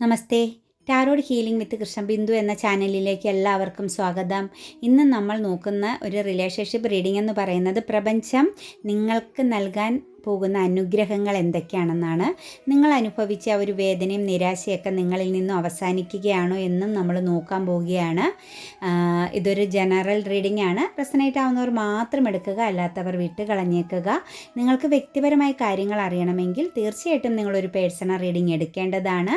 Namaste. Tarot healing with Krishna Bindu എന്ന ചാനലിലേക്ക് എല്ലാവർക്കും സ്വാഗതം. ഇന്ന് നമ്മൾ നോക്കുന്ന ഒരു റിലേഷൻഷിപ്പ് റീഡിംഗ് എന്ന് പറയുന്നത് പ്രപഞ്ചം നിങ്ങൾക്ക് നൽകാൻ പോകുന്ന അനുഗ്രഹങ്ങൾ എന്തൊക്കെയാണെന്നാണ് നിങ്ങൾ അനുഭവിച്ച ഒരു വേദനയും നിരാശയൊക്കെ നിങ്ങളിൽ നിന്നും അവസാനിക്കുകയാണോ എന്നും നമ്മൾ നോക്കാൻ പോവുകയാണ്. ഇതൊരു ജനറൽ റീഡിംഗ് ആണ്. റെസനേറ്റ് ആവുന്നവർ മാത്രം എടുക്കുക അല്ലാത്തവർ വിട്ട് കളഞ്ഞേക്കുക നിങ്ങൾക്ക് വ്യക്തിപരമായ കാര്യങ്ങൾ അറിയണമെങ്കിൽ തീർച്ചയായിട്ടും നിങ്ങളൊരു പേഴ്സണൽ റീഡിംഗ് എടുക്കേണ്ടതാണ്.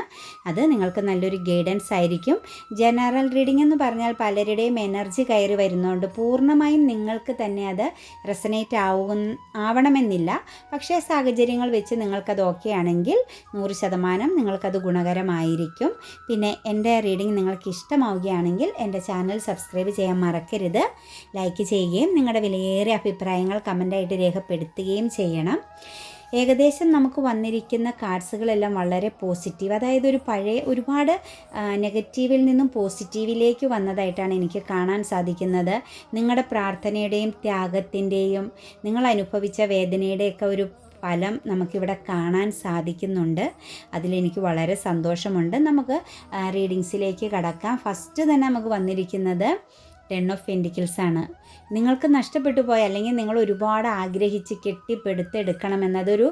അത് നിങ്ങൾക്ക് നല്ലൊരു ഗൈഡൻസ് ആയിരിക്കും. ജനറൽ റീഡിംഗ് എന്ന് പറഞ്ഞാൽ പലരുടെയും എനർജി കയറി വരുന്നതുകൊണ്ട് പൂർണമായും നിങ്ങൾക്ക് തന്നെ അത് റെസനേറ്റ് ആവും ആവണമെന്നില്ല. പക്ഷേ സാഹചര്യങ്ങൾ വെച്ച് നിങ്ങൾക്കത് ഓക്കെ ആണെങ്കിൽ നൂറ് ശതമാനം നിങ്ങൾക്കത് ഗുണകരമായിരിക്കും. പിന്നെ എന്റെ റീഡിങ് നിങ്ങൾക്ക് ഇഷ്ടമാവുകയാണെങ്കിൽ എന്റെ ചാനൽ സബ്സ്ക്രൈബ് ചെയ്യാൻ മറക്കരുത്. ലൈക്ക് ചെയ്യുകയും നിങ്ങളുടെ വിലയേറിയ അഭിപ്രായങ്ങൾ കമന്റായിട്ട് രേഖപ്പെടുത്തുകയും ചെയ്യണം. ഏകദേശം നമുക്ക് വന്നിരിക്കുന്ന കാർഡ്സുകളെല്ലാം വളരെ പോസിറ്റീവ് അതായത് ഒരു പഴയ ഒരുപാട് നെഗറ്റീവിൽ നിന്നും പോസിറ്റീവിലേക്ക് വന്നതായിട്ടാണ് എനിക്ക് കാണാൻ സാധിക്കുന്നത്. നിങ്ങളുടെ പ്രാർത്ഥനയുടെയും ത്യാഗത്തിന്റെയും നിങ്ങൾ അനുഭവിച്ച വേദനയുടെയൊക്കെ ഒരു ഫലം നമുക്കിവിടെ കാണാൻ സാധിക്കുന്നുണ്ട്. അതിലെനിക്ക് വളരെ സന്തോഷമുണ്ട്. നമുക്ക് റീഡിങ്സിലേക്ക് കടക്കാം. ഫസ്റ്റ് തന്നെ നമുക്ക് വന്നിരിക്കുന്നത് ടെൻ ഓഫ് പെന്റിക്കിൾസ് ആണ്. നിങ്ങൾക്ക് നഷ്ടപ്പെട്ടു പോയ അല്ലെങ്കിൽ നിങ്ങൾ ഒരുപാട് ആഗ്രഹിച്ച് കെട്ടിപ്പടുത്തെടുക്കണം എന്നതൊരു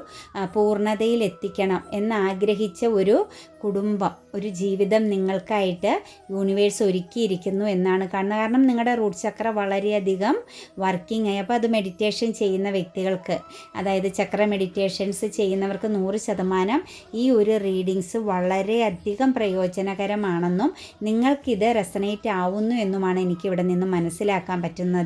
പൂർണതയിൽ എത്തിക്കണം എന്നാഗ്രഹിച്ച ഒരു കുടുംബം ഒരു ജീവിതം നിങ്ങൾക്കായിട്ട് യൂണിവേഴ്സ് ഒരുക്കിയിരിക്കുന്നു എന്നാണ് കാണുന്നത്. കാരണം നിങ്ങളുടെ റൂട്ട് ചക്ര വളരെയധികം വർക്കിംഗ് ആയി. അപ്പോൾ അത് മെഡിറ്റേഷൻ ചെയ്യുന്ന വ്യക്തികൾക്ക് അതായത് ചക്ര മെഡിറ്റേഷൻസ് ചെയ്യുന്നവർക്ക് നൂറ് ശതമാനം ഈ ഒരു റീഡിങ്സ് വളരെയധികം പ്രയോജനകരമാണെന്നും നിങ്ങൾക്കിത് റെസനേറ്റ് ആവുന്നു എന്നുമാണ് എനിക്കിവിടെ നിന്ന് മനസ്സിലാക്കാൻ പറ്റുന്നത്.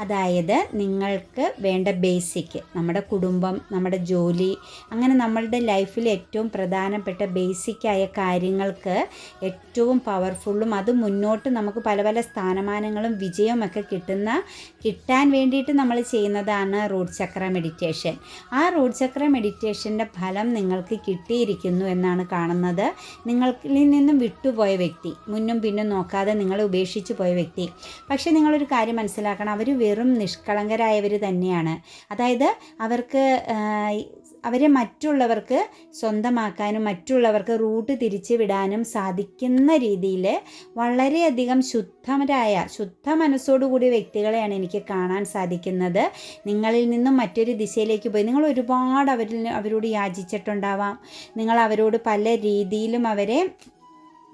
അതായത് നിങ്ങൾക്ക് വേണ്ട ബേസിക് നമ്മുടെ കുടുംബം നമ്മുടെ ജോലി അങ്ങനെ നമ്മളുടെ ലൈഫിൽ ഏറ്റവും പ്രധാനപ്പെട്ട ബേസിക്കായ കാര്യങ്ങൾക്ക് ഏറ്റവും പവർഫുള്ളും അത് മുന്നോട്ട് നമുക്ക് പല പല സ്ഥാനമാനങ്ങളും വിജയമൊക്കെ കിട്ടുന്ന കിട്ടാൻ വേണ്ടിയിട്ട് നമ്മൾ ചെയ്യുന്നതാണ് റൂട്ട് ചക്ര മെഡിറ്റേഷൻ ആ റൂട്ട് ചക്ര മെഡിറ്റേഷന്റെ ഫലം നിങ്ങൾക്ക് കിട്ടിയിരിക്കുന്നു എന്നാണ് കാണുന്നത്. നിങ്ങളിൽ നിന്നും വിട്ടുപോയ വ്യക്തി മുന്നും പിന്നും നോക്കാതെ നിങ്ങളെ ഉപേക്ഷിച്ച് പോയ വ്യക്തി. പക്ഷേ നിങ്ങളൊരു കാര്യം മനസ്സിലാക്കണം. അവർ വെറും നിഷ്കളങ്കരായവർ തന്നെയാണ്. അതായത് അവർക്ക് അവരെ മറ്റുള്ളവർക്ക് സ്വന്തമാക്കാനും മറ്റുള്ളവർക്ക് റൂട്ട് തിരിച്ചു വിടാനും സാധിക്കുന്ന രീതിയിൽ വളരെയധികം ശുദ്ധരായ ശുദ്ധ മനസ്സോടുകൂടിയ വ്യക്തികളെയാണ് എനിക്ക് കാണാൻ സാധിക്കുന്നത്. നിങ്ങളിൽ നിന്നും മറ്റൊരു ദിശയിലേക്ക് പോയി. നിങ്ങൾ ഒരുപാട് അവരിൽ അവരോട് യാചിച്ചിട്ടുണ്ടാവാം. നിങ്ങൾ അവരോട് പല രീതിയിലും അവരെ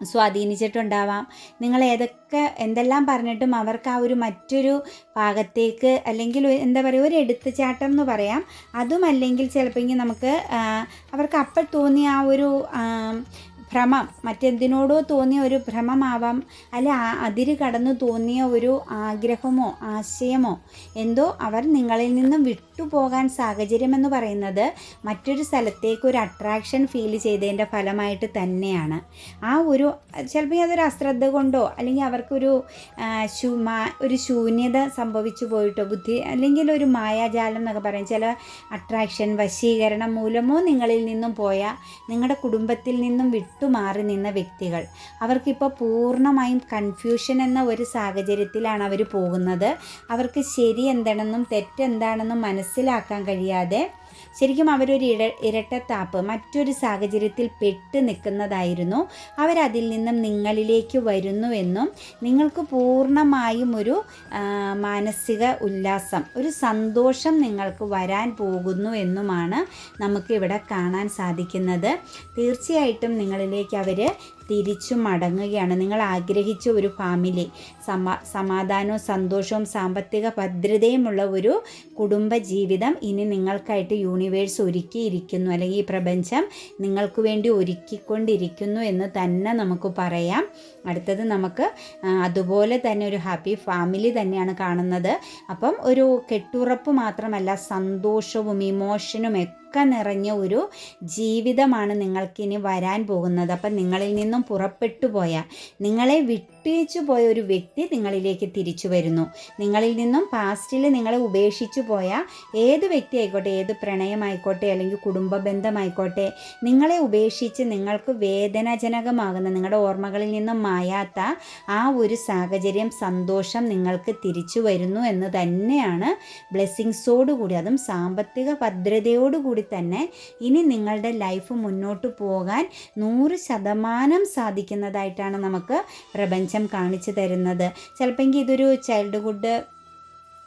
സ്വാധീനിച്ചിട്ടുണ്ടാവാം. നിങ്ങൾ ഏതൊക്കെ എന്തെല്ലാം പറഞ്ഞിട്ടും അവർക്ക് ആ ഒരു മറ്റൊരു ഭാഗത്തേക്ക് അല്ലെങ്കിൽ എന്താ പറയുക ഒരു എടുത്തുചാട്ടം എന്ന് പറയാം. അതും അല്ലെങ്കിൽ ചിലപ്പോൾ നമുക്ക് അവർക്ക് അപ്പോൾ തോന്നിയ ആ ഒരു ഭ്രമം മറ്റെന്തിനോടോ തോന്നിയ ഒരു ഭ്രമമാവാം അല്ല അതിര് കടന്നു തോന്നിയ ഒരു ആഗ്രഹമോ ആശയമോ എന്തോ അവർ നിങ്ങളിൽ നിന്നും വിട്ടുപോകാൻ സാഹചര്യമെന്ന് പറയുന്നത് മറ്റൊരു സ്ഥലത്തേക്ക് ഒരു അട്രാക്ഷൻ ഫീൽ ചെയ്തതിന്റെ ഫലമായിട്ട് തന്നെയാണ്. ആ ഒരു ചിലപ്പോൾ അതൊരു അശ്രദ്ധ കൊണ്ടോ അല്ലെങ്കിൽ അവർക്കൊരു ഒരു ശൂന്യത സംഭവിച്ചു പോയിട്ടോ ബുദ്ധി അല്ലെങ്കിൽ ഒരു മായാജാലം എന്നൊക്കെ പറയും. ചില അട്രാക്ഷൻ വശീകരണം മൂലമോ നിങ്ങളിൽ നിന്നും പോയ നിങ്ങളുടെ കുടുംബത്തിൽ നിന്നും വിട്ടുമാറി നിന്ന വ്യക്തികൾ. അവർക്കിപ്പോൾ പൂർണമായും കൺഫ്യൂഷൻ എന്ന ഒരു സാഹചര്യത്തിലാണ് അവർ പോകുന്നത്. അവർക്ക് ശരി എന്താണെന്നും തെറ്റെന്താണെന്നും മനസ്സിലാക്കാൻ കഴിയാതെ ശരിക്കും അവരൊരു ഇര ഇരട്ടത്താപ്പ് മറ്റൊരു സാഹചര്യത്തിൽ പെട്ട് നിൽക്കുന്നതായിരുന്നു. അവരതിൽ നിന്നും നിങ്ങളിലേക്ക് വരുന്നുവെന്നും നിങ്ങൾക്ക് പൂർണമായും ഒരു മാനസിക ഉല്ലാസം ഒരു സന്തോഷം നിങ്ങൾക്ക് വരാൻ പോകുന്നു എന്നുമാണ് നമുക്കിവിടെ കാണാൻ സാധിക്കുന്നത്. തീർച്ചയായിട്ടും നിങ്ങളിലേക്ക് അവർ തിരിച്ചു മടങ്ങുകയാണ്. നിങ്ങൾ ആഗ്രഹിച്ച ഒരു ഫാമിലി സമാ സമാധാനവും സന്തോഷവും സാമ്പത്തിക ഭദ്രതയുമുള്ള ഒരു കുടുംബ ജീവിതം ഇനി നിങ്ങൾക്കായിട്ട് യൂണിവേഴ്സ് ഒരുക്കിയിരിക്കുന്നു. അല്ലെങ്കിൽ ഈ പ്രപഞ്ചം നിങ്ങൾക്ക് വേണ്ടി ഒരുക്കിക്കൊണ്ടിരിക്കുന്നു എന്ന് തന്നെ നമുക്ക് പറയാം. അടുത്തത് നമുക്ക് അതുപോലെ തന്നെ ഒരു ഹാപ്പി ഫാമിലി തന്നെയാണ് കാണുന്നത്. അപ്പം ഒരു കെട്ടുറപ്പ് മാത്രമല്ല സന്തോഷവും ഇമോഷനും ഒക്കെ നിറഞ്ഞ ഒരു ജീവിതമാണ് നിങ്ങൾക്കിനി വരാൻ പോകുന്നത്. അപ്പം നിങ്ങളിൽ നിന്നും പുറപ്പെട്ടു പോയ നിങ്ങളെ വിട്ടു വിട്ടേച്ചു പോയ ഒരു വ്യക്തി നിങ്ങളിലേക്ക് തിരിച്ചു വരുന്നു. നിങ്ങളിൽ നിന്നും പാസ്റ്റിൽ നിങ്ങളെ ഉപേക്ഷിച്ചു പോയ ഏത് വ്യക്തി ആയിക്കോട്ടെ ഏത് പ്രണയമായിക്കോട്ടെ അല്ലെങ്കിൽ കുടുംബ ബന്ധമായിക്കോട്ടെ നിങ്ങളെ ഉപേക്ഷിച്ച് നിങ്ങൾക്ക് വേദനാജനകമാകുന്ന നിങ്ങളുടെ ഓർമ്മകളിൽ നിന്നും മായാത്ത ആ ഒരു സാഹചര്യം സന്തോഷം നിങ്ങൾക്ക് തിരിച്ചു വരുന്നു എന്ന് തന്നെയാണ് ബ്ലെസ്സിങ്സോടുകൂടി അതും സാമ്പത്തിക ഭദ്രതയോടുകൂടി തന്നെ ഇനി നിങ്ങളുടെ ലൈഫ് മുന്നോട്ട് പോകാൻ നൂറ് ശതമാനം സാധിക്കുന്നതായിട്ടാണ് നമുക്ക് പ്രപഞ്ചം കാണിച്ചു തരുന്നത്. ചിലപ്പോൾ ഇതൊരു ചൈൽഡ്ഹുഡ്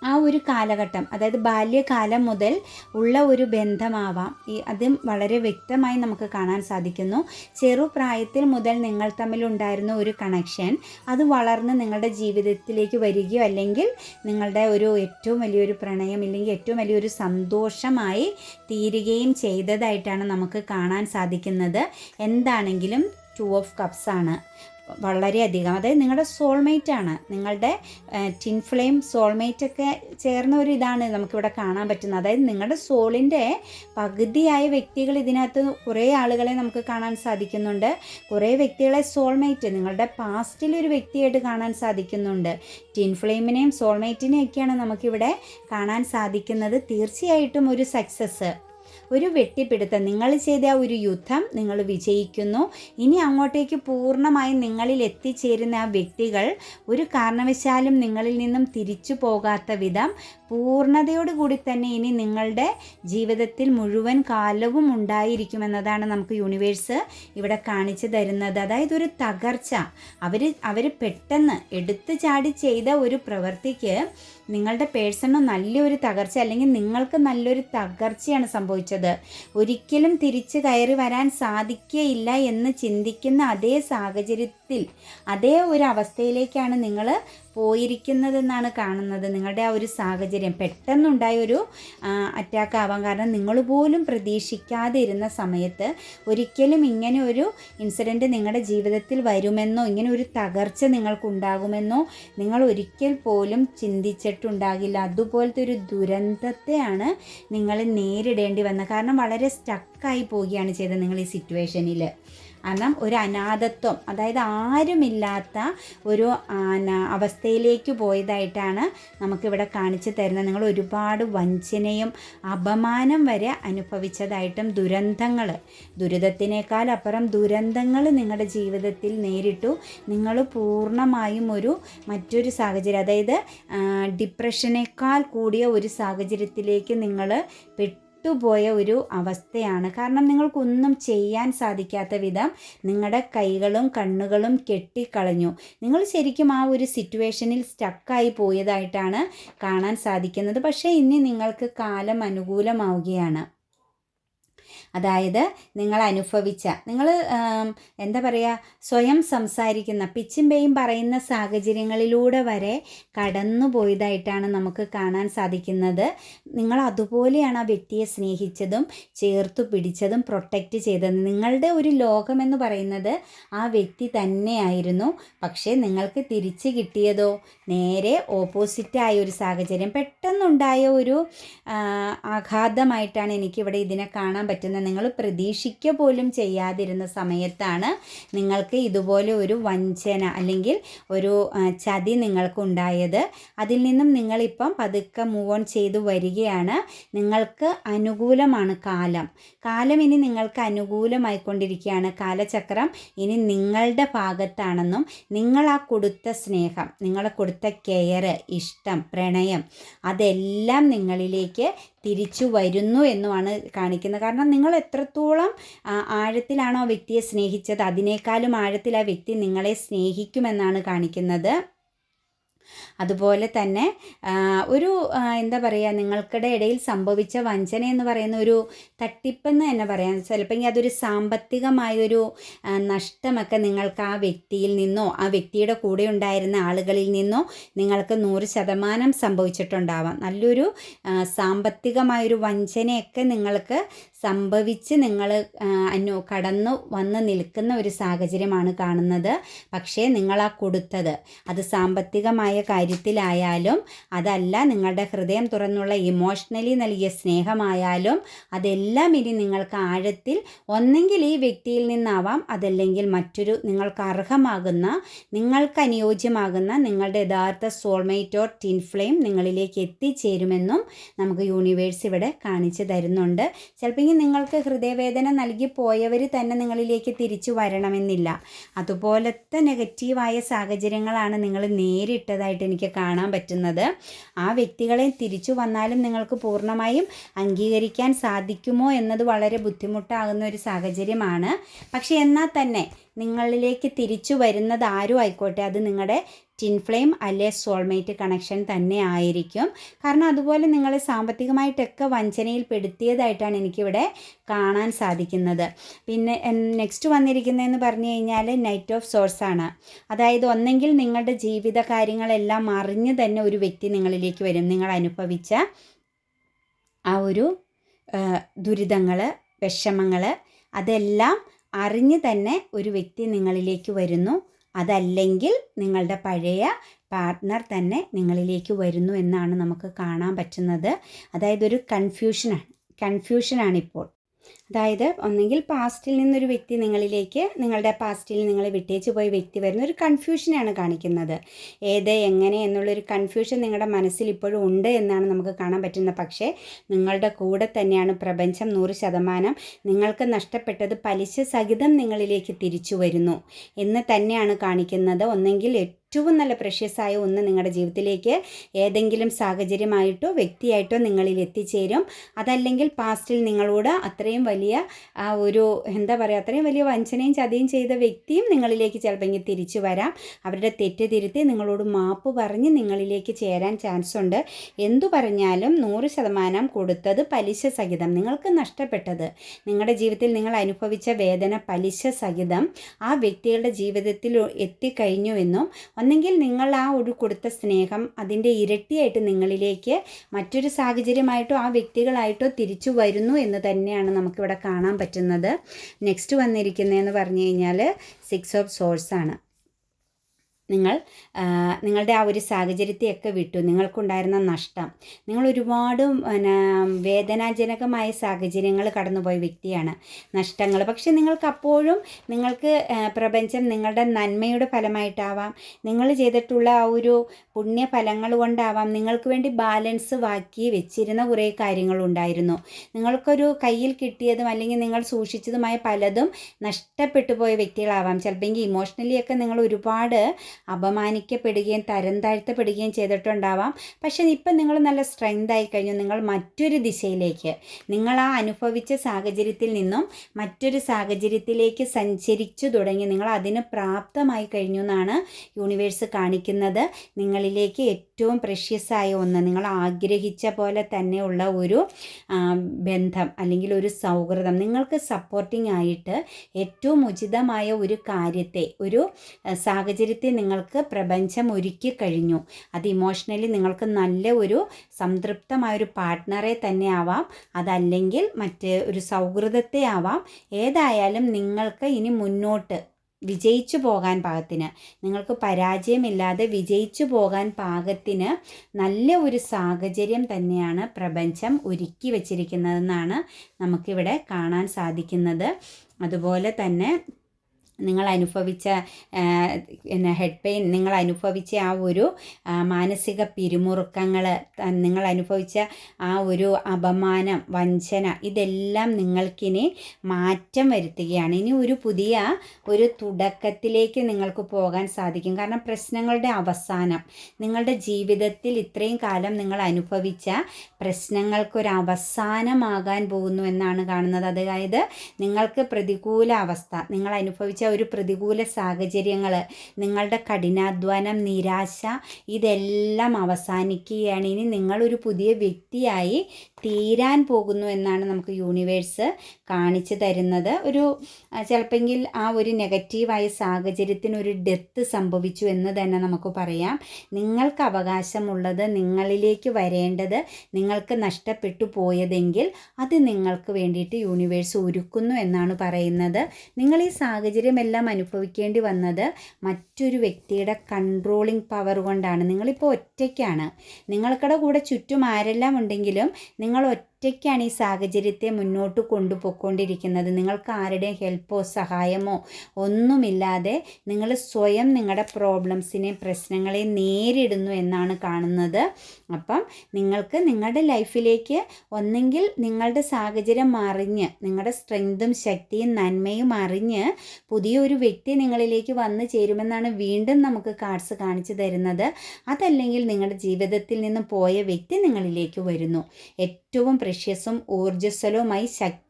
ആ ഒരു കാലഘട്ടം അതായത് ബാല്യകാലം മുതൽ ഉള്ള ഒരു ബന്ധമാവാം. ഈ അതും വളരെ വ്യക്തമായി നമുക്ക് കാണാൻ സാധിക്കുന്നു. ചെറുപ്രായത്തിൽ മുതൽ നിങ്ങൾ തമ്മിലുണ്ടായിരുന്ന ഒരു കണക്ഷൻ അത് വളർന്ന് നിങ്ങളുടെ ജീവിതത്തിലേക്ക് വരികയോ അല്ലെങ്കിൽ നിങ്ങളുടെ ഒരു ഏറ്റവും വലിയൊരു പ്രണയം ഇല്ലെങ്കിൽ ഏറ്റവും വലിയൊരു സന്തോഷമായി തീരുകയും ചെയ്തതായിട്ടാണ് നമുക്ക് കാണാൻ സാധിക്കുന്നത്. എന്താണെങ്കിലും ടു ഓഫ് കപ്സ് ആണ്. വളരെയധികം. അതായത് നിങ്ങളുടെ സോൾമേറ്റ് ആണ്. നിങ്ങളുടെ ടിൻ ഫ്ലെയിം സോൾമേറ്റ് ഒക്കെ ചേർന്ന ഒരു ഇതാണ് നമുക്കിവിടെ കാണാൻ പറ്റുന്നത്. അതായത് നിങ്ങളുടെ സോളിന്റെ പകുതിയായ വ്യക്തികൾ ഇതിനകത്ത് കുറേ ആളുകളെ നമുക്ക് കാണാൻ സാധിക്കുന്നുണ്ട്. കുറേ വ്യക്തികളെ സോൾമേറ്റ് നിങ്ങളുടെ പാസ്റ്റിൽ ഒരു വ്യക്തിയായിട്ട് കാണാൻ സാധിക്കുന്നുണ്ട്. ടിൻ ഫ്ലെയിമിനെയും സോൾമേറ്റിനെയൊക്കെയാണ് നമുക്കിവിടെ കാണാൻ സാധിക്കുന്നത്. തീർച്ചയായിട്ടും ഒരു സക്സസ് ഒരു വെട്ടിപ്പിടുത്തം. നിങ്ങൾ ചെയ്ത ഒരു യുദ്ധം നിങ്ങൾ വിജയിക്കുന്നു. ഇനി അങ്ങോട്ടേക്ക് പൂർണമായും നിങ്ങളിൽ എത്തിച്ചേരുന്ന ആ വ്യക്തികൾ ഒരു കാരണവശാലും നിങ്ങളിൽ നിന്നും തിരിച്ചു പോകാത്ത വിധം പൂർണതയോടുകൂടി തന്നെ ഇനി നിങ്ങളുടെ ജീവിതത്തിൽ മുഴുവൻ കാലവും ഉണ്ടായിരിക്കുമെന്നതാണ് നമുക്ക് യൂണിവേഴ്സ് ഇവിടെ കാണിച്ചു തരുന്നത്. അതായത് ഒരു തകർച്ച. അവർ അവർ പെട്ടെന്ന് എടുത്തു ചാടി ചെയ്ത ഒരു പ്രവൃത്തിക്ക് നിങ്ങളുടെ പേഴ്സണ് നല്ലൊരു തകർച്ച അല്ലെങ്കിൽ നിങ്ങൾക്ക് നല്ലൊരു തകർച്ചയാണ് സംഭവിച്ചത്. ഒരിക്കലും തിരിച്ചു കയറി വരാൻ സാധിക്കുകയില്ല എന്ന് ചിന്തിക്കുന്ന അതേ സാഹചര്യത്തിൽ അതേ ഒരു അവസ്ഥയിലേക്കാണ് നിങ്ങൾ പോയിരിക്കുന്നതെന്നാണ് കാണുന്നത്. നിങ്ങളുടെ ആ ഒരു സാഹചര്യം പെട്ടെന്നുണ്ടായ ഒരു അറ്റാക്ക് ആവാം കാരണം നിങ്ങൾ പോലും പ്രതീക്ഷിക്കാതെ ഇരുന്ന സമയത്ത് ഒരിക്കലും ഇങ്ങനെ ഒരു ഇൻസിഡന്റ് നിങ്ങളുടെ ജീവിതത്തിൽ വരുമെന്നോ ഇങ്ങനെ ഒരു തകർച്ച നിങ്ങൾക്കുണ്ടാകുമെന്നോ നിങ്ങൾ ഒരിക്കൽ പോലും ചിന്തിച്ചിട്ടുണ്ടാകില്ല. അതുപോലത്തെ ഒരു ദുരന്തത്തെയാണ് നിങ്ങൾ നേരിടേണ്ടി വന്നത്. കാരണം വളരെ സ്റ്റക്കായി പോവുകയാണ് ചെയ്തത് നിങ്ങൾ ഈ സിറ്റുവേഷനിൽ കാരണം ഒരു അനാഥത്വം അതായത് ആരുമില്ലാത്ത ഒരു അവസ്ഥയിലേക്ക് പോയതായിട്ടാണ് നമുക്കിവിടെ കാണിച്ചു തരുന്നത്. നിങ്ങൾ ഒരുപാട് വഞ്ചനയും അപമാനം വരെ അനുഭവിച്ചതായിട്ടും ദുരന്തങ്ങൾ ദുരിതത്തിനേക്കാൾ അപ്പുറം ദുരന്തങ്ങൾ നിങ്ങളുടെ ജീവിതത്തിൽ നേരിട്ടു. നിങ്ങൾ പൂർണമായും ഒരു മറ്റൊരു സാഹചര്യം അതായത് ഡിപ്രഷനേക്കാൾ കൂടിയ ഒരു സാഹചര്യത്തിലേക്ക് നിങ്ങൾ പെട്ടു. വിട്ടുപോയ ഒരു അവസ്ഥയാണ്. കാരണം നിങ്ങൾക്കൊന്നും ചെയ്യാൻ സാധിക്കാത്ത വിധം നിങ്ങളുടെ കൈകളും കണ്ണുകളും കെട്ടിക്കളഞ്ഞു. നിങ്ങൾ ശരിക്കും ആ ഒരു സിറ്റുവേഷനിൽ സ്റ്റക്കായി പോയതായിട്ടാണ് കാണാൻ സാധിക്കുന്നത്. പക്ഷേ ഇനി നിങ്ങൾക്ക് കാലം അനുകൂലമാവുകയാണ്. അതായത് നിങ്ങൾ അനുഭവിച്ച നിങ്ങൾ എന്താ പറയുക സ്വയം സംസാരിക്കുന്ന പിച്ചിമ്പയും പറയുന്ന സാഹചര്യങ്ങളിലൂടെ വരെ കടന്നു പോയതായിട്ടാണ് നമുക്ക് കാണാൻ സാധിക്കുന്നത്. നിങ്ങൾ അതുപോലെയാണ് ആ വ്യക്തിയെ സ്നേഹിച്ചതും ചേർത്തു പിടിച്ചതും പ്രൊട്ടക്റ്റ് ചെയ്തതും. നിങ്ങളുടെ ഒരു ലോകമെന്ന് പറയുന്നത് ആ വ്യക്തി തന്നെയായിരുന്നു. പക്ഷേ നിങ്ങൾക്ക് തിരിച്ച് കിട്ടിയതോ നേരെ ഓപ്പോസിറ്റായ ഒരു സാഹചര്യം പെട്ടെന്നുണ്ടായ ഒരു ആഘാതമായിട്ടാണ് എനിക്കിവിടെ ഇതിനെ കാണാൻ പറ്റുന്നത്. നിങ്ങൾ പ്രതീക്ഷിക്കുക പോലും ചെയ്യാതിരുന്ന സമയത്താണ് നിങ്ങൾക്ക് ഇതുപോലെ ഒരു വഞ്ചന അല്ലെങ്കിൽ ഒരു ചതി നിങ്ങൾക്കുണ്ടായത്. അതിൽ നിന്നും നിങ്ങളിപ്പം പതുക്കെ മൂവ് ഓൺ ചെയ്തു വരികയാണ്. നിങ്ങൾക്ക് അനുകൂലമാണ് കാലം. കാലം ഇനി നിങ്ങൾക്ക് അനുകൂലമായിക്കൊണ്ടിരിക്കുകയാണ്. കാലചക്രം ഇനി നിങ്ങളുടെ ഭാഗത്താണെന്നും നിങ്ങൾ ആ കൊടുത്ത സ്നേഹം നിങ്ങളെ കൊടുത്ത കെയർ ഇഷ്ടം പ്രണയം അതെല്ലാം നിങ്ങളിലേക്ക് തിരിച്ചു വരുന്നു എന്നുമാണ് കാണിക്കുന്നത്. കാരണം നിങ്ങൾ എത്രത്തോളം ആഴത്തിലാണോ വ്യക്തിയെ സ്നേഹിച്ചത് അതിനേക്കാളും ആഴത്തിൽ ആ വ്യക്തി നിങ്ങളെ സ്നേഹിക്കുമെന്നാണ് കാണിക്കുന്നത്. അതുപോലെ തന്നെ ഒരു എന്താ പറയുക നിങ്ങൾക്കിടെ ഇടയിൽ സംഭവിച്ച വഞ്ചന എന്ന് പറയുന്ന ഒരു തട്ടിപ്പെന്ന് തന്നെ പറയാം. ചിലപ്പോൾ അതൊരു സാമ്പത്തികമായൊരു നഷ്ടമൊക്കെ നിങ്ങൾക്ക് ആ വ്യക്തിയിൽ നിന്നോ ആ വ്യക്തിയുടെ കൂടെ ഉണ്ടായിരുന്ന ആളുകളിൽ നിന്നോ നിങ്ങൾക്ക് നൂറ് ശതമാനം സംഭവിച്ചിട്ടുണ്ടാവാം. നല്ലൊരു സാമ്പത്തികമായൊരു വഞ്ചനയൊക്കെ നിങ്ങൾക്ക് സംഭവിച്ച് നിങ്ങൾ അന്വ കടന്നു വന്ന് നിൽക്കുന്ന ഒരു സാഹചര്യമാണ് കാണുന്നത്. പക്ഷേ നിങ്ങൾ ആ കൊടുത്തത്. അത് സാമ്പത്തികമായ ഭൗതികമായ കാര്യത്തിലായാലും അതല്ല നിങ്ങളുടെ ഹൃദയം തുറന്നുള്ള ഇമോഷണലി നൽകിയ സ്നേഹമായാലും അതെല്ലാം ഇനി നിങ്ങൾക്ക് ആഴത്തിൽ ഒന്നെങ്കിൽ ഈ വ്യക്തിയിൽ നിന്നാവാം. അതല്ലെങ്കിൽ മറ്റൊരു നിങ്ങൾക്ക് അർഹമാകുന്ന നിങ്ങൾക്ക് അനുയോജ്യമാകുന്ന നിങ്ങളുടെ യഥാർത്ഥ സോൾമേറ്റ് ഓർ ടിൻ ഫ്ലെയിം നിങ്ങളിലേക്ക് എത്തിച്ചേരുമെന്നും നമുക്ക് യൂണിവേഴ്സ് ഇവിടെ കാണിച്ചു തരുന്നുണ്ട്. ചിലപ്പോൾ നിങ്ങൾക്ക് ഹൃദയവേദന നൽകി പോയവർ തന്നെ നിങ്ങളിലേക്ക് തിരിച്ചു വരണമെന്നില്ല. അതുപോലത്തെ നെഗറ്റീവായ സാഹചര്യങ്ങളാണ് നിങ്ങൾ നേരിട്ടതായിട്ട് എനിക്ക് കാണാൻ പറ്റുന്നത്. ആ വ്യക്തികളെ തിരിച്ചു വന്നാലും നിങ്ങൾക്ക് പൂർണമായും അംഗീകരിക്കാൻ സാധിക്കുമോ എന്നത് വളരെ ബുദ്ധിമുട്ടാകുന്ന ഒരു സാഹചര്യമാണ്. പക്ഷേ എന്നാൽ തന്നെ നിങ്ങളിലേക്ക് തിരിച്ചു വരുന്നത് ആരും ആയിക്കോട്ടെ. അത് നിങ്ങളുടെ ടിൻ ഫ്ലെയിം അല്ലെ സോൾമേറ്റ് കണക്ഷൻ തന്നെ ആയിരിക്കും. കാരണം അതുപോലെ നിങ്ങളെ സാമ്പത്തികമായിട്ടൊക്കെ വഞ്ചനയിൽ പെടുത്തിയതായിട്ടാണ് എനിക്കിവിടെ കാണാൻ സാധിക്കുന്നത്. പിന്നെ നെക്സ്റ്റ് വന്നിരിക്കുന്നതെന്ന് പറഞ്ഞു കഴിഞ്ഞാൽ നൈറ്റ് ഓഫ് സോഴ്സ് ആണ്. അതായത് ഒന്നെങ്കിൽ നിങ്ങളുടെ ജീവിത കാര്യങ്ങളെല്ലാം അറിഞ്ഞ് തന്നെ ഒരു വ്യക്തി നിങ്ങളിലേക്ക് വരും. നിങ്ങൾ അനുഭവിച്ച ആ ഒരു ദുരിതങ്ങൾ വിഷമങ്ങൾ അതെല്ലാം അറിഞ്ഞ് തന്നെ ഒരു വ്യക്തി നിങ്ങളിലേക്ക് വരുന്നു. അതല്ലെങ്കിൽ നിങ്ങളുടെ പഴയ പാർട്ട്ണർ തന്നെ നിങ്ങളിലേക്ക് വരുന്നു എന്നാണ് നമുക്ക് കാണാൻ പറ്റുന്നത്. അതായത് ഒരു കൺഫ്യൂഷനാണ് കൺഫ്യൂഷനാണിപ്പോൾ അതായത് ഒന്നെങ്കിൽ പാസ്റ്റിൽ നിന്നൊരു വ്യക്തി നിങ്ങളിലേക്ക് നിങ്ങളുടെ പാസ്റ്റിൽ നിങ്ങളെ വിട്ടേച്ച് പോയ വ്യക്തി വരുന്ന ഒരു കൺഫ്യൂഷനാണ് കാണിക്കുന്നത്. ഏത് എങ്ങനെ എന്നുള്ളൊരു കൺഫ്യൂഷൻ നിങ്ങളുടെ മനസ്സിൽ ഇപ്പോഴും ഉണ്ട് എന്നാണ് നമുക്ക് കാണാൻ പറ്റുന്നത്. പക്ഷേ നിങ്ങളുടെ കൂടെ തന്നെയാണ് പ്രപഞ്ചം നൂറ് ശതമാനം നിങ്ങൾക്ക് നഷ്ടപ്പെട്ടത് പലിശ സഹിതം നിങ്ങളിലേക്ക് തിരിച്ചു വരുന്നു എന്ന് തന്നെയാണ് കാണിക്കുന്നത്. ഒന്നെങ്കിൽ ഏറ്റവും നല്ല പ്രഷ്യസായ ഒന്ന് നിങ്ങളുടെ ജീവിതത്തിലേക്ക് ഏതെങ്കിലും സാഹചര്യമായിട്ടോ വ്യക്തിയായിട്ടോ നിങ്ങളിൽ എത്തിച്ചേരും. അതല്ലെങ്കിൽ പാസ്റ്റിൽ നിങ്ങളോട് അത്രയും വലിയ ഒരു എന്താ പറയുക അത്രയും വലിയ വഞ്ചനയും ചതിയും ചെയ്ത വ്യക്തിയും നിങ്ങളിലേക്ക് ചിലപ്പോൾ തിരിച്ചു വരാം. അവരുടെ തെറ്റ് തിരുത്തി നിങ്ങളോട് മാപ്പ് പറഞ്ഞ് നിങ്ങളിലേക്ക് ചേരാൻ ചാൻസ് ഉണ്ട്. എന്തു പറഞ്ഞാലും നൂറ് ശതമാനം കൊടുത്തത് പലിശ സഹിതം. നിങ്ങൾക്ക് നഷ്ടപ്പെട്ടത്. നിങ്ങളുടെ ജീവിതത്തിൽ നിങ്ങൾ അനുഭവിച്ച വേദന പലിശ സഹിതം. ആ വ്യക്തികളുടെ ജീവിതത്തിൽ എത്തിക്കഴിഞ്ഞുവെന്നും ഒന്നെങ്കിൽ നിങ്ങൾ ആ ഒരു കൊടുത്ത സ്നേഹം അതിന്റെ ഇരട്ടിയായിട്ട് നിങ്ങളിലേക്ക് മറ്റൊരു സാഹചര്യമായിട്ടോ ആ വ്യക്തികളായിട്ടോ തിരിച്ചു വരുന്നു എന്ന് തന്നെയാണ് നമുക്കിവിടെ കാണാൻ പറ്റുന്നത്. നെക്സ്റ്റ് വന്നിരിക്കുന്നതെന്ന് പറഞ്ഞു കഴിഞ്ഞാൽ സിക്സ് ഓഫ് സോഴ്സ് ആണ്. നിങ്ങൾ നിങ്ങളുടെ ആ ഒരു സാഹചര്യത്തെയൊക്കെ വിട്ടു. നിങ്ങൾക്കുണ്ടായിരുന്ന നഷ്ടം. നിങ്ങൾ ഒരുപാട് പിന്നെ വേദനാജനകമായ സാഹചര്യങ്ങൾ കടന്നുപോയ വ്യക്തിയാണ് നഷ്ടങ്ങൾ. പക്ഷേ നിങ്ങൾക്ക് അപ്പോഴും നിങ്ങൾക്ക് പ്രപഞ്ചം നിങ്ങളുടെ നന്മയുടെ ഫലമായിട്ടാവാം. നിങ്ങൾ ചെയ്തിട്ടുള്ള ആ ഒരു പുണ്യഫലങ്ങൾ കൊണ്ടാവാം. നിങ്ങൾക്ക് വേണ്ടി ബാലൻസ് വാക്കി വെച്ചിരുന്ന കുറേ കാര്യങ്ങളുണ്ടായിരുന്നു. നിങ്ങൾക്കൊരു കയ്യിൽ കിട്ടിയതും അല്ലെങ്കിൽ നിങ്ങൾ സൂക്ഷിച്ചതുമായ പലതും നഷ്ടപ്പെട്ടു പോയ വ്യക്തികളാവാം. ചിലപ്പോൾ ഇമോഷണലി ഒക്കെ നിങ്ങൾ ഒരുപാട് അപമാനിക്കപ്പെടുകയും തരം താഴ്ത്തപ്പെടുകയും ചെയ്തിട്ടുണ്ടാവാം. പക്ഷേ ഇപ്പം നിങ്ങൾ നല്ല സ്ട്രെങ്ത് ആയി കഴിഞ്ഞു. നിങ്ങൾ മറ്റൊരു ദിശയിലേക്ക് നിങ്ങൾ ആ അനുഭവിച്ച സാഹചര്യത്തിൽ നിന്നും മറ്റൊരു സാഹചര്യത്തിലേക്ക് സഞ്ചരിച്ചു തുടങ്ങി നിങ്ങൾ അതിന് പ്രാപ്തമായി കഴിഞ്ഞു എന്നാണ് യൂണിവേഴ്സ് കാണിക്കുന്നത്. നിങ്ങളിലേക്ക് ഏറ്റവും പ്രഷ്യസായ ഒന്ന് നിങ്ങൾ ആഗ്രഹിച്ച പോലെ തന്നെയുള്ള ഒരു ബന്ധം അല്ലെങ്കിൽ ഒരു സൗഹൃദം നിങ്ങൾക്ക് സപ്പോർട്ടിംഗ് ആയിട്ട് ഏറ്റവും ഉചിതമായ ഒരു കാര്യത്തെ ഒരു സാഹചര്യത്തെ നിങ്ങൾക്ക് പ്രപഞ്ചം ഒരുക്കി കഴിഞ്ഞു. അത് ഇമോഷണലി നിങ്ങൾക്ക് നല്ല ഒരു സംതൃപ്തമായ ഒരു പാർട്ട്ണറെ തന്നെ ആവാം. അതല്ലെങ്കിൽ മറ്റ് ഒരു സൗഹൃദത്തെ ആവാം. ഏതായാലും നിങ്ങൾക്ക് ഇനി മുന്നോട്ട് വിജയിച്ചു പോകാൻ പാകത്തിന് നിങ്ങൾക്ക് പരാജയമില്ലാതെ വിജയിച്ചു പോകാൻ പാകത്തിന് നല്ല ഒരു സാഹചര്യം തന്നെയാണ് പ്രപഞ്ചം ഒരുക്കി വച്ചിരിക്കുന്നതെന്നാണ് നമുക്കിവിടെ കാണാൻ സാധിക്കുന്നത്. അതുപോലെ തന്നെ നിങ്ങൾ അനുഭവിച്ച പിന്നെ ഹെഡ് പെയിൻ നിങ്ങൾ അനുഭവിച്ച ആ ഒരു മാനസിക പിരിമുറുക്കങ്ങൾ നിങ്ങൾ അനുഭവിച്ച ആ ഒരു അപമാനം വഞ്ചന ഇതെല്ലാം നിങ്ങൾക്കിനി മാറ്റം വരുത്തുകയാണ്. ഇനി ഒരു പുതിയ ഒരു തുടക്കത്തിലേക്ക് നിങ്ങൾക്ക് പോകാൻ സാധിക്കും. കാരണം പ്രശ്നങ്ങളുടെ അവസാനം നിങ്ങളുടെ ജീവിതത്തിൽ ഇത്രയും കാലം നിങ്ങൾ അനുഭവിച്ച പ്രശ്നങ്ങൾക്കൊരു അവസാനമാകാൻ പോകുന്നു എന്നാണ് കാണുന്നത്. അതായത് നിങ്ങൾക്ക് പ്രതികൂല അവസ്ഥ നിങ്ങൾ അനുഭവിച്ച ഒരു പ്രതികൂല സാഹചര്യങ്ങൾ നിങ്ങളുടെ കഠിനാധ്വാനം നിരാശ ഇതെല്ലാം അവസാനിക്കുകയാണ്. ഇനി നിങ്ങളൊരു പുതിയ വ്യക്തിയായി തീരാൻ പോകുന്നു എന്നാണ് നമുക്ക് യൂണിവേഴ്സ് കാണിച്ചു തരുന്നത്. ഒരു ചിലപ്പെങ്കിൽ ആ ഒരു നെഗറ്റീവായ സാഹചര്യത്തിന് ഒരു ഡെത്ത് സംഭവിച്ചു എന്ന് തന്നെ നമുക്ക് പറയാം. നിങ്ങൾക്ക് അവകാശമുള്ളത് നിങ്ങളിലേക്ക് വരേണ്ടത് നിങ്ങൾക്ക് നഷ്ടപ്പെട്ടു പോയതെങ്കിൽ അത് നിങ്ങൾക്ക് വേണ്ടിയിട്ട് യൂണിവേഴ്സ് ഒരുക്കുന്നു എന്നാണ് പറയുന്നത്. നിങ്ങൾ ഈ സാഹചര്യം എല്ലാം അനുഭവിക്കേണ്ടി വന്നത് മറ്റൊരു വ്യക്തിയുടെ കൺട്രോളിങ് പവർ കൊണ്ടാണ്. നിങ്ങളിപ്പോൾ ഒറ്റയ്ക്കാണ്. നിങ്ങൾക്കടെ കൂടെ ചുറ്റും ആരെല്ലാം ഉണ്ടെങ്കിലും നിങ്ങൾ ഒറ്റയ്ക്കാണ് ഈ സാഹചര്യത്തെ മുന്നോട്ട് കൊണ്ടുപോയിക്കൊണ്ടിരിക്കുന്നത്. നിങ്ങൾക്ക് ആരുടെയും ഹെൽപ്പോ സഹായമോ ഒന്നുമില്ലാതെ നിങ്ങൾ സ്വയം നിങ്ങളുടെ പ്രോബ്ലംസിനെ പ്രശ്നങ്ങളെ നേരിടുന്നു എന്നാണ് കാണുന്നത്. അപ്പം നിങ്ങൾക്ക് നിങ്ങളുടെ ലൈഫിലേക്ക് ഒന്നെങ്കിൽ നിങ്ങളുടെ സാഹചര്യം അറിഞ്ഞ് നിങ്ങളുടെ സ്ട്രെങ്തും ശക്തിയും നന്മയും അറിഞ്ഞ് പുതിയൊരു വ്യക്തി നിങ്ങളിലേക്ക് വന്നു ചേരുമെന്നാണ് വീണ്ടും നമുക്ക് കാർഡ്സ് കാണിച്ചു തരുന്നത്. അതല്ലെങ്കിൽ നിങ്ങളുടെ ജീവിതത്തിൽ നിന്ന് പോയ വ്യക്തി നിങ്ങളിലേക്ക് വരുന്നു. ഏറ്റവും പ്രഷ്യസും ഊർജസ്വലവുമായി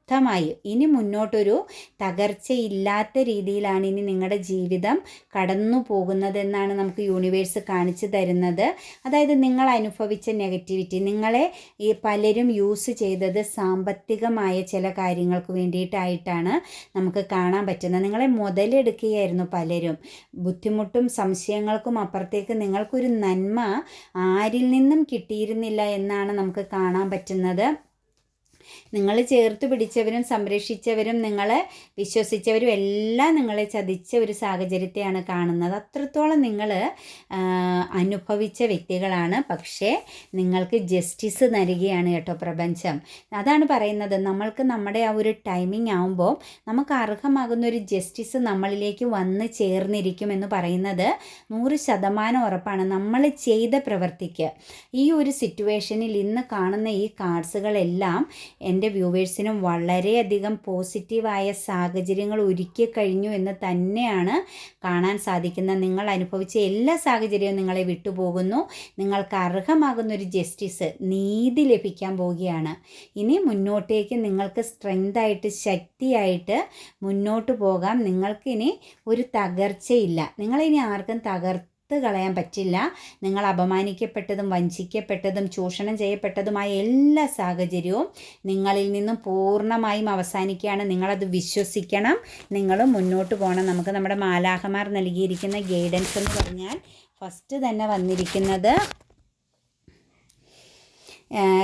ശക്തമായി ഇനി മുന്നോട്ടൊരു തകർച്ചയില്ലാത്ത രീതിയിലാണ് ഇനി നിങ്ങളുടെ ജീവിതം കടന്നു പോകുന്നതെന്നാണ് നമുക്ക് യൂണിവേഴ്സ് കാണിച്ചു തരുന്നത്. അതായത് നിങ്ങൾ അനുഭവിച്ച നെഗറ്റിവിറ്റി നിങ്ങളെ ഈ പലരും യൂസ് ചെയ്തത് സാമ്പത്തികമായ ചില കാര്യങ്ങൾക്ക് വേണ്ടിയിട്ടായിട്ടാണ് നമുക്ക് കാണാൻ പറ്റുന്നത്. നിങ്ങളെ മുതലെടുക്കുകയായിരുന്നു പലരും. ബുദ്ധിമുട്ടും സംശയങ്ങൾക്കും അപ്പുറത്തേക്ക് നിങ്ങൾക്കൊരു നന്മ ആരിൽ നിന്നും കിട്ടിയിരുന്നില്ല എന്നാണ് നമുക്ക് കാണാൻ പറ്റുന്നത്. നിങ്ങൾ ചേർത്ത് പിടിച്ചവരും സംരക്ഷിച്ചവരും നിങ്ങളെ വിശ്വസിച്ചവരും എല്ലാം നിങ്ങളെ ചതിച്ച ഒരു സാഹചര്യത്തെയാണ് കാണുന്നത്. അത്രത്തോളം നിങ്ങൾ അനുഭവിച്ച വ്യക്തികളാണ്. പക്ഷേ നിങ്ങൾക്ക് ജസ്റ്റിസ് നൽകുകയാണ് കേട്ടോ പ്രപഞ്ചം. അതാണ് പറയുന്നത്. നമ്മൾക്ക് നമ്മുടെ ആ ഒരു ടൈമിംഗ് ആകുമ്പോൾ നമുക്ക് അർഹമാകുന്ന ഒരു ജസ്റ്റിസ് നമ്മളിലേക്ക് വന്ന് ചേർന്നിരിക്കും എന്ന് പറയുന്നത് നൂറ് ശതമാനം ഉറപ്പാണ്. നമ്മൾ ചെയ്ത പ്രവർത്തിക്ക് ഈ ഒരു സിറ്റുവേഷനിൽ ഇന്ന് കാണുന്ന ഈ കാർഡ്സുകളെല്ലാം എന്റെ വ്യൂവേഴ്സിനും വളരെയധികം പോസിറ്റീവായ സാഹചര്യങ്ങൾ ഒരുക്കി കഴിഞ്ഞു എന്ന് തന്നെയാണ് കാണാൻ സാധിക്കുന്നത്. നിങ്ങൾ അനുഭവിച്ച എല്ലാ സാഹചര്യവും നിങ്ങളെ വിട്ടുപോകുന്നു. നിങ്ങൾക്ക് അർഹമാകുന്ന ഒരു ജസ്റ്റിസ് നീതി ലഭിക്കാൻ പോവുകയാണ്. ഇനി മുന്നോട്ടേക്ക് നിങ്ങൾക്ക് സ്ട്രെങ്തായിട്ട് ശക്തിയായിട്ട് മുന്നോട്ട് പോകാം. നിങ്ങൾക്കിനി ഒരു തകർച്ചയില്ല. നിങ്ങളിനി ആർക്കും തകർ എടുത്ത് കളയാൻ പറ്റില്ല. നിങ്ങൾ അപമാനിക്കപ്പെട്ടതും വഞ്ചിക്കപ്പെട്ടതും ചൂഷണം ചെയ്യപ്പെട്ടതുമായ എല്ലാ സാഹചര്യവും നിങ്ങളിൽ നിന്നും പൂർണമായും അവസാനിക്കുകയാണ്. നിങ്ങളത് വിശ്വസിക്കണം. നിങ്ങൾ മുന്നോട്ട് പോകണം. നമുക്ക് നമ്മുടെ മാലാഹമാർ നൽകിയിരിക്കുന്ന ഗൈഡൻസ് എന്ന് പറഞ്ഞാൽ ഫസ്റ്റ് തന്നെ വന്നിരിക്കുന്നത്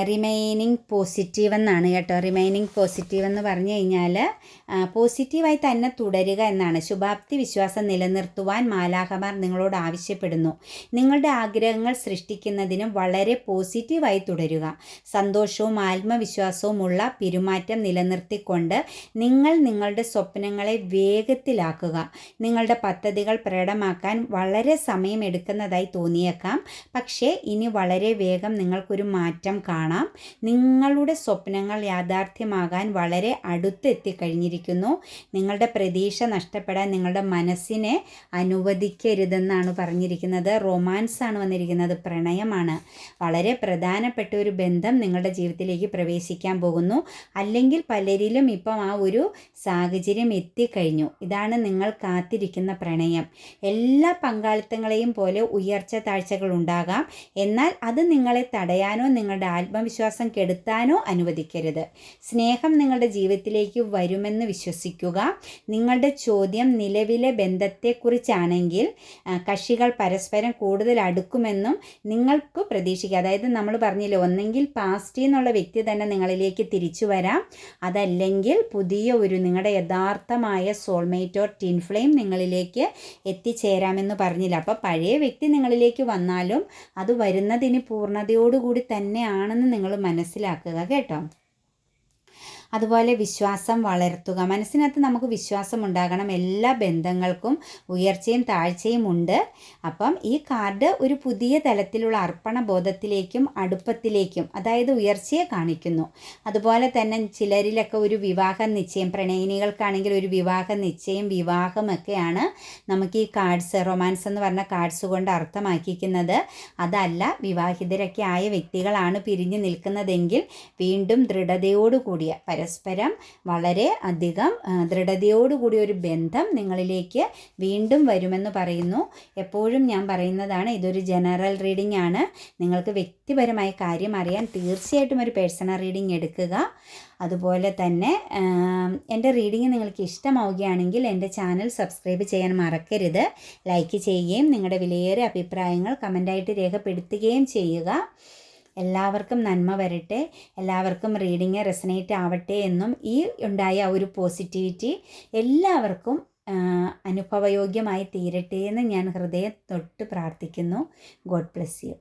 റിമൈനിങ് പോസിറ്റീവ് എന്നാണ് കേട്ടോ. റിമൈനിങ് പോസിറ്റീവ് എന്ന് പറഞ്ഞു കഴിഞ്ഞാൽ പോസിറ്റീവായി തന്നെ തുടരുക എന്നാണ്. ശുഭാപ്തി വിശ്വാസം നിലനിർത്തുവാൻ മാലാഹമാർ നിങ്ങളോട് ആവശ്യപ്പെടുന്നു. നിങ്ങളുടെ ആഗ്രഹങ്ങൾ സൃഷ്ടിക്കുന്നതിനും വളരെ പോസിറ്റീവായി തുടരുക. സന്തോഷവും ആത്മവിശ്വാസവുമുള്ള പെരുമാറ്റം നിലനിർത്തിക്കൊണ്ട് നിങ്ങൾ നിങ്ങളുടെ സ്വപ്നങ്ങളെ വേഗത്തിലാക്കുക. നിങ്ങളുടെ പദ്ധതികൾ പ്രകടമാക്കാൻ വളരെ സമയമെടുക്കുന്നതായി തോന്നിയേക്കാം. പക്ഷേ ഇനി വളരെ വേഗം നിങ്ങൾക്കൊരു മാറ്റം കാണാം. നിങ്ങളുടെ സ്വപ്നങ്ങൾ യാഥാർത്ഥ്യമാകാൻ വളരെ അടുത്തെത്തിക്കഴിഞ്ഞിരിക്കുന്നു നിങ്ങളുടെ പ്രതീക്ഷ നഷ്ടപ്പെടാൻ നിങ്ങളുടെ മനസ്സിനെ അനുവദിക്കരുതെന്നാണ് പറഞ്ഞിരിക്കുന്നത്. റൊമാൻസ് ആണ് വന്നിരിക്കുന്നത്. പ്രണയമാണ്. വളരെ പ്രധാനപ്പെട്ട ഒരു ബന്ധം നിങ്ങളുടെ ജീവിതത്തിലേക്ക് പ്രവേശിക്കാൻ പോകുന്നു. അല്ലെങ്കിൽ പലരിലും ഇപ്പം ആ ഒരു സാഹചര്യം എത്തിക്കഴിഞ്ഞു. ഇതാണ് നിങ്ങൾ കാത്തിരിക്കുന്ന പ്രണയം. എല്ലാ പങ്കാളിത്തങ്ങളെയും പോലെ ഉയർച്ച താഴ്ചകൾ ഉണ്ടാകാം. എന്നാൽ അത് നിങ്ങളെ തടയാനോ നിങ്ങളുടെ ആത്മവിശ്വാസം കെടുത്താനോ അനുവദിക്കരുത്. സ്നേഹം നിങ്ങളുടെ ജീവിതത്തിലേക്ക് വരുമെന്ന് വിശ്വസിക്കുക. നിങ്ങളുടെ ചോദ്യം നിലവിലെ ബന്ധത്തെക്കുറിച്ചാണെങ്കിൽ കക്ഷികൾ പരസ്പരം കൂടുതൽ അടുക്കുമെന്നും നിങ്ങൾക്ക് പ്രതീക്ഷിക്കുക അതായത് നമ്മൾ പറഞ്ഞില്ല ഒന്നെങ്കിൽ പാസ്റ്റ് എന്നുള്ള വ്യക്തി തന്നെ നിങ്ങളിലേക്ക് തിരിച്ചു വരാം. അതല്ലെങ്കിൽ പുതിയ ഒരു നിങ്ങളുടെ യഥാർത്ഥമായ സോൾമേറ്റ് ഓർ ടിൻ ഫ്ലെയിം നിങ്ങളിലേക്ക് എത്തിച്ചേരാമെന്ന് പറഞ്ഞില്ല. അപ്പോൾ പഴയ വ്യക്തി നിങ്ങളിലേക്ക് വന്നാലും അത് വരുന്നതിന് പൂർണതയോടുകൂടി തന്നെയാണെന്ന് നിങ്ങൾ മനസ്സിലാക്കുക കേട്ടോ. അതുപോലെ വിശ്വാസം വളർത്തുക. മനസ്സിനകത്ത് നമുക്ക് വിശ്വാസം ഉണ്ടാകണം. എല്ലാ ബന്ധങ്ങൾക്കും ഉയർച്ചയും താഴ്ചയും ഉണ്ട്. അപ്പം ഈ കാർഡ് ഒരു പുതിയ തലത്തിലുള്ള അർപ്പണ ബോധത്തിലേക്കും അടുപ്പത്തിലേക്കും അതായത് ഉയർച്ചയെ കാണിക്കുന്നു. അതുപോലെ തന്നെ ചിലരിലൊക്കെ ഒരു വിവാഹ നിശ്ചയം പ്രണയിനികൾക്കാണെങ്കിൽ ഒരു വിവാഹ നിശ്ചയം വിവാഹമൊക്കെയാണ് നമുക്ക് ഈ കാർഡ്സ് റൊമാൻസ് എന്ന് പറഞ്ഞ കാർഡ്സ് കൊണ്ട് അർത്ഥമാക്കിക്കുന്നത്. അതല്ല വിവാഹിതരൊക്കെ ആയ വ്യക്തികളാണ് പിരിഞ്ഞു നിൽക്കുന്നതെങ്കിൽ വീണ്ടും ദൃഢതയോടുകൂടിയ പര പരസ്പരം വളരെ അധികം ദൃഢതയോടുകൂടി ഒരു ബന്ധം നിങ്ങളിലേക്ക് വീണ്ടും വരുമെന്ന് പറയുന്നു. എപ്പോഴും ഞാൻ പറയുന്നതാണ് ഇതൊരു ജനറൽ റീഡിംഗ് ആണ്. നിങ്ങൾക്ക് വ്യക്തിപരമായ കാര്യം അറിയാൻ തീർച്ചയായിട്ടും ഒരു പേഴ്സണൽ റീഡിംഗ് എടുക്കുക. അതുപോലെ തന്നെ എന്റെ റീഡിംഗ് നിങ്ങൾക്ക് ഇഷ്ടമാവുകയാണെങ്കിൽ എന്റെ ചാനൽ സബ്സ്ക്രൈബ് ചെയ്യാൻ മറക്കരുത്. ലൈക്ക് ചെയ്യുകയും നിങ്ങളുടെ വിലയേറിയ അഭിപ്രായങ്ങൾ കമന്റായിട്ട് രേഖപ്പെടുത്തുകയും ചെയ്യുക. എല്ലാവർക്കും നന്മ വരട്ടെ. എല്ലാവർക്കും റീഡിങ് റെസനേറ്റ് ആവട്ടെ എന്നും ഈ ഉണ്ടായ ഒരു പോസിറ്റിവിറ്റി എല്ലാവർക്കും അനുഭവയോഗ്യമായി തീരട്ടെ എന്ന് ഞാൻ ഹൃദയം തൊട്ട് പ്രാർത്ഥിക്കുന്നു. God bless you